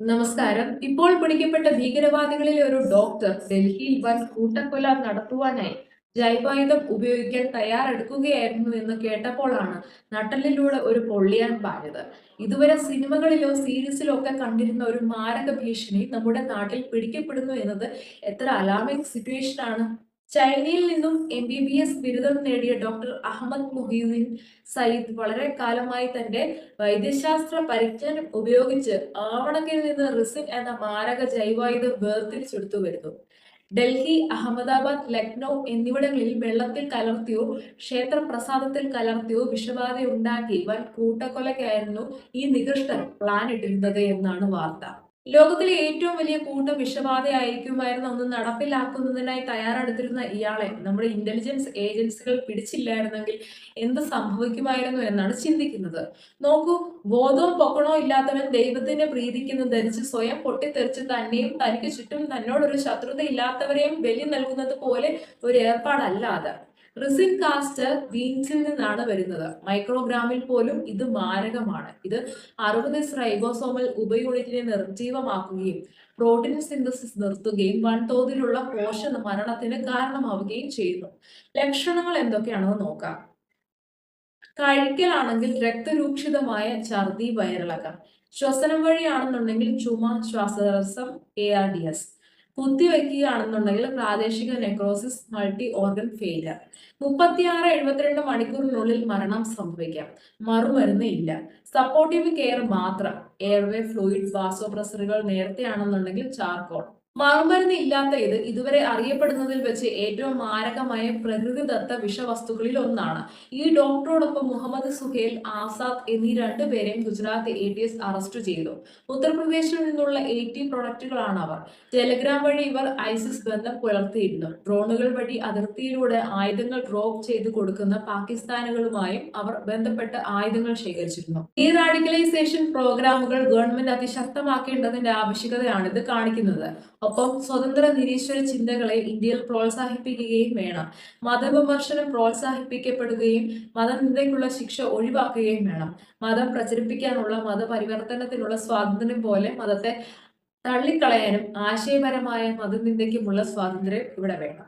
നമസ്കാരം. ഇപ്പോൾ പിടിക്കപ്പെട്ട ഭീകരവാദികളിലെ ഒരു ഡോക്ടർ ഡൽഹിയിൽ വൻ കൂട്ടക്കൊല നടത്തുവാനായി ജൈവായുധം ഉപയോഗിക്കാൻ തയ്യാറെടുക്കുകയായിരുന്നു എന്ന് കേട്ടപ്പോഴാണ് നട്ടലിലൂടെ ഒരു പൊള്ളിയാൻ പാഞ്ഞത് ഇതുവരെ സിനിമകളിലോ സീരീസിലോ ഒക്കെ കണ്ടിരുന്ന ഒരു മാരക ഭീഷണി നമ്മുടെ നാട്ടിൽ പിടിക്കപ്പെടുന്നു എന്നത് എത്ര അലാമിക് സിറ്റുവേഷൻ ആണ്. ചൈനയിൽ നിന്നും എം ബി ബി എസ് ബിരുദം നേടിയ ഡോക്ടർ അഹമ്മദ് മുഹീദ്ദീൻ സയ്യിദ് വളരെ കാലമായി തന്റെ വൈദ്യശാസ്ത്ര പരിജ്ഞാനം ഉപയോഗിച്ച് ആവണക്കിൽ നിന്ന് റിസിൻ എന്ന മാരക ജൈവായുധം വേർതിരിച്ചെടുത്തു വരുന്നു. ഡൽഹി അഹമ്മദാബാദ് ലക്നൗ എന്നിവിടങ്ങളിൽ വെള്ളത്തിൽ കലർത്തിയോ ക്ഷേത്ര പ്രസാദത്തിൽ കലർത്തിയോ വിഷബാധ ഉണ്ടാക്കി വൻ കൂട്ടക്കൊലയ്ക്കായിരുന്നു ഈ നികൃഷ്ടർ പ്ലാൻ ഇട്ടിരുന്നത് എന്നാണ് വാർത്ത. ലോകത്തിലെ ഏറ്റവും വലിയ കൂട്ട വിഷബാധയായിരിക്കുമായിരുന്നു ഒന്ന് നടപ്പിലാക്കുന്നതിനായി തയ്യാറെടുത്തിരുന്ന ഇയാളെ നമ്മുടെ ഇന്റലിജൻസ് ഏജൻസികൾ പിടിച്ചില്ലായിരുന്നെങ്കിൽ എന്ത് സംഭവിക്കുമായിരുന്നു എന്നാണ് ചിന്തിക്കുന്നത്. നോക്കൂ ബോധവും പൊക്കണോ ഇല്ലാത്തവൻ ദൈവത്തിന്റെ പ്രീതിക്കുന്ന ധരിച്ച് സ്വയം പൊട്ടിത്തെറിച്ച് തന്നെയും തനിക്ക് ചുറ്റും തന്നോടൊരു ശത്രുത ഇല്ലാത്തവരെയും ബലി നൽകുന്നത് പോലെ ഒരു ഏർപ്പാടല്ല അത്. റിസിൻ കാസ്റ്റ് ബീൻസിൽ നിന്നാണ് വരുന്നത്. മൈക്രോഗ്രാമിൽ പോലും ഇത് മാരകമാണ്. ഇത് അറുപത് റൈബോസോമൽ ഉപയൂണിറ്റിനെ നിർജീവമാക്കുകയും പ്രോട്ടീൻ സിന്തസിസ് നിർത്തുകയും വൻതോതിലുള്ള കോശ മരണത്തിന് കാരണമാവുകയും ചെയ്യുന്നു. ലക്ഷണങ്ങൾ എന്തൊക്കെയാണെന്ന് നോക്കാം. കഴിക്കലാണെങ്കിൽ രക്തരൂക്ഷിതമായ ഛർദി വയറിളക്കം. ശ്വസനം വഴിയാണെന്നുണ്ടെങ്കിൽ ചുമ ശ്വാസതടസ്സം എ ആർ ഡി എസ് കുത്തിവെക്കുകയാണെന്നുണ്ടെങ്കിൽ പ്രാദേശിക നെക്രോസിസ് മൾട്ടി ഓർഗൻ ഫെയിലിയർ മുപ്പത്തിയാറ് എഴുപത്തിരണ്ട് മണിക്കൂറിനുള്ളിൽ മരണം സംഭവിക്കാം. മറുമരുന്ന് ഇല്ല. സപ്പോർട്ടീവ് കെയർ മാത്രം. എയർവേ ഫ്ലൂയിഡ് വാസോപ്രസറുകൾ നേരത്തെയാണെന്നുണ്ടെങ്കിൽ ചാർക്കോൾ മറുമരുന്ന് ഇല്ലാത്ത ഇത് ഇതുവരെ അറിയപ്പെടുന്നതിൽ വെച്ച് ഏറ്റവും മാരകമായ പ്രകൃതിദത്ത വിഷവസ്തുക്കളിൽ ഒന്നാണ്. ഈ ഡോക്ടറോടൊപ്പം മുഹമ്മദ് സുഹേൽ ആസാദ് എന്നീ രണ്ടുപേരെയും Gujarat A T S arrest ചെയ്തു. ഉത്തർപ്രദേശിൽ നിന്നുള്ള എയ്റ്റി പ്രൊഡക്റ്റുകളാണ് അവർ. ടെലഗ്രാം വഴി ഇവർ ഐസിസ് ബന്ധം പുലർത്തിയിരുന്നു. ഡ്രോണുകൾ വഴി അതിർത്തിയിലൂടെ ആയുധങ്ങൾ ഡ്രോപ്പ് ചെയ്ത് കൊടുക്കുന്ന പാകിസ്ഥാനുകളുമായും അവർ ബന്ധപ്പെട്ട് ആയുധങ്ങൾ ശേഖരിച്ചിരുന്നു. ഈ റാഡിക്കലൈസേഷൻ പ്രോഗ്രാമുകൾ ഗവൺമെന്റ് അതിശക്തമാക്കേണ്ടതിന്റെ ആവശ്യകതയാണ് ഇത് കാണിക്കുന്നത്. ഒപ്പം സ്വതന്ത്ര നിരീശ്വര ചിന്തകളെ ഇന്ത്യയിൽ പ്രോത്സാഹിപ്പിക്കുകയും വേണം. മതവിമർശനം പ്രോത്സാഹിപ്പിക്കപ്പെടുകയും മതനിന്ദയ്ക്കുള്ള ശിക്ഷ ഒഴിവാക്കുകയും വേണം. മതം പ്രചരിപ്പിക്കാനുള്ള മതപരിവർത്തനത്തിനുള്ള സ്വാതന്ത്ര്യം പോലെ മതത്തെ തള്ളിക്കളയാനും ആശയപരമായ മതനിന്ദയ്ക്കുമുള്ള സ്വാതന്ത്ര്യം ഇവിടെ വേണം.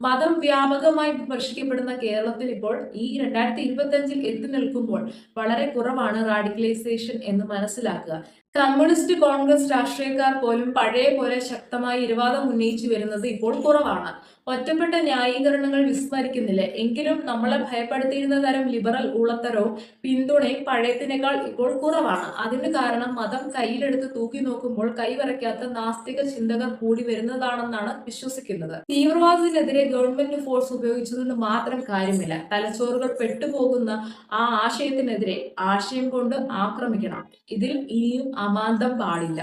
മതം വ്യാപകമായി വിമർശിക്കപ്പെടുന്ന കേരളത്തിൽ ഇപ്പോൾ ഈ രണ്ടായിരത്തി ഇരുപത്തി അഞ്ചിൽ എത്തി നിൽക്കുമ്പോൾ വളരെ കുറവാണ് റാഡിക്കലൈസേഷൻ എന്ന് മനസ്സിലാക്കുക. കമ്മ്യൂണിസ്റ്റ് കോൺഗ്രസ് രാഷ്ട്രീയക്കാർ പോലും പഴയ പോലെ ശക്തമായി ഇരുവാദം ഉന്നയിച്ചു വരുന്നത് ഇപ്പോൾ കുറവാണ്. ഒറ്റപ്പെട്ട ന്യായീകരണങ്ങൾ വിസ്മരിക്കുന്നില്ല. എങ്കിലും നമ്മളെ ഭയപ്പെടുത്തിയിരുന്ന തരം ലിബറൽ ഉള്ളത്തരവും പിന്തുണയും പഴയത്തിനേക്കാൾ ഇപ്പോൾ കുറവാണ്. അതിന് കാരണം മതം കയ്യിലെടുത്ത് തൂക്കി നോക്കുമ്പോൾ കൈവരയ്ക്കാത്ത നാസ്തിക ചിന്തകൾ കൂടി വരുന്നതാണെന്നാണ് വിശ്വസിക്കുന്നത്. തീവ്രവാദത്തിനെതിരെ ഗവൺമെന്റ് ഫോഴ്സ് ഉപയോഗിച്ചതുകൊണ്ട് മാത്രം കാര്യമില്ല. തലച്ചോറുകൾ പെട്ടുപോകുന്ന ആ ആശയത്തിനെതിരെ ആശയം കൊണ്ട് ആക്രമിക്കണം. ഇതിൽ ഇനിയും അമാന്തം പാടില്ല.